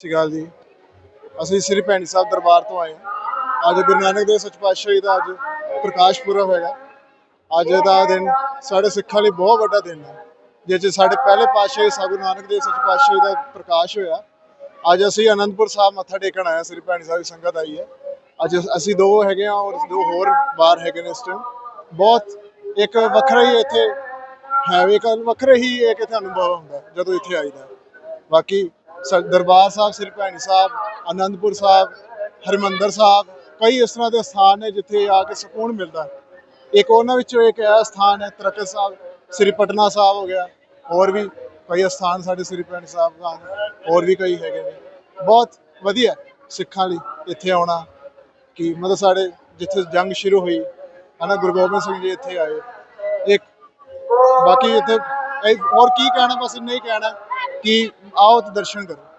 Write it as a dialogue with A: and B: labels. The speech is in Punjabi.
A: ਸਤਿ ਸ਼੍ਰੀ ਅਕਾਲ ਜੀ। ਅਸੀਂ ਸ੍ਰੀ ਭੈਣੀ ਸਾਹਿਬ ਦਰਬਾਰ ਤੋਂ ਆਏ ਹਾਂ। ਅੱਜ ਗੁਰੂ ਨਾਨਕ ਦੇਵ ਸੱਚ ਪਾਤਸ਼ਾਹੀ ਦਾ ਅੱਜ ਪ੍ਰਕਾਸ਼ ਪੁਰਬ ਹੈਗਾ। ਅੱਜ ਦਾ ਦਿਨ ਸਾਡੇ ਸਿੱਖਾਂ ਲਈ ਬਹੁਤ ਵੱਡਾ ਦਿਨ ਹੈ। ਜਿਸ 'ਚ ਸਾਡੇ ਪਹਿਲੇ ਪਾਤਸ਼ਾਹੀ ਸਾਹਿਬ ਗੁਰੂ ਨਾਨਕ ਦੇਵ ਸੱਚ ਪਾਤਸ਼ਾਹੀ ਦਾ ਪ੍ਰਕਾਸ਼ ਹੋਇਆ। ਅੱਜ ਅਸੀਂ ਅਨੰਦਪੁਰ ਸਾਹਿਬ ਮੱਥਾ ਟੇਕਣ ਆਏ ਹਾਂ। ਸ੍ਰੀ ਭੈਣੀ ਸਾਹਿਬ ਦੀ ਸੰਗਤ ਆਈ ਹੈ। ਅੱਜ ਅਸੀਂ ਦੋ ਹੈਗੇ ਆ ਔਰ ਦੋ ਹੋਰ ਬਾਹਰ ਹੈਗੇ ਨੇ ਇਸ ਟਾਈਮ ਬਹੁਤ ਇੱਕ ਵੱਖਰਾ ਹੀ ਇੱਥੇ ਹੈ ਵੀ ਇੱਕ ਵੱਖਰੇ ਹੀ ਇੱਕ ਇੱਥੇ ਅਨੁਭਵ ਹੁੰਦਾ ਜਦੋਂ ਇੱਥੇ ਆਈਦਾ। ਹੈ। ਬਾਕੀ ਦਰਬਾਰ ਸਾਹਿਬ, ਸ੍ਰੀ ਭੈਣੀ ਸਾਹਿਬ, ਆਨੰਦਪੁਰ ਸਾਹਿਬ, ਹਰਮੰਦਰ ਸਾਹਿਬ, ਕਈ ਇਸ ਤਰ੍ਹਾਂ ਦੇ ਸਥਾਨ ਨੇ ਜਿੱਥੇ ਆ ਕੇ ਸਕੂਨ ਮਿਲਦਾ ਹੈ। ਇੱਕ ਉਹਨਾਂ ਵਿੱਚੋਂ ਇੱਕ ਇਹ ਸਥਾਨ ਹੈ ਤਰਕਤ ਸਾਹਿਬ, ਸ੍ਰੀ ਪਟਨਾ ਸਾਹਿਬ ਹੋ ਗਿਆ। ਹੋਰ ਵੀ ਕਈ ਸਥਾਨ ਸਾਡੇ ਸ੍ਰੀ ਭੈਣੀ ਸਾਹਿਬ ਦਾ, ਹੋਰ ਵੀ ਕਈ ਹੈਗੇ ਨੇ। ਬਹੁਤ ਵਧੀਆ ਸਿੱਖਾਂ ਲਈ ਇੱਥੇ ਆਉਣਾ ਕਿ ਮਤਲਬ ਸਾਡੇ ਜਿੱਥੇ ਜੰਗ ਸ਼ੁਰੂ ਹੋਈ, ਹਨਾ, ਗੁਰੂ ਗੋਬਿੰਦ ਸਿੰਘ ਜੀ ਇੱਥੇ ਆਏ। ਇੱਕ ਬਾਕੀ ਇੱਥੇ ਹੋਰ ਕੀ ਕਹਿਣਾ, ਬਸ ਨਹੀਂ ਕਹਿਣਾ। ਕਿ ਆਓ ਤੇ ਦਰਸ਼ਨ ਕਰੋ।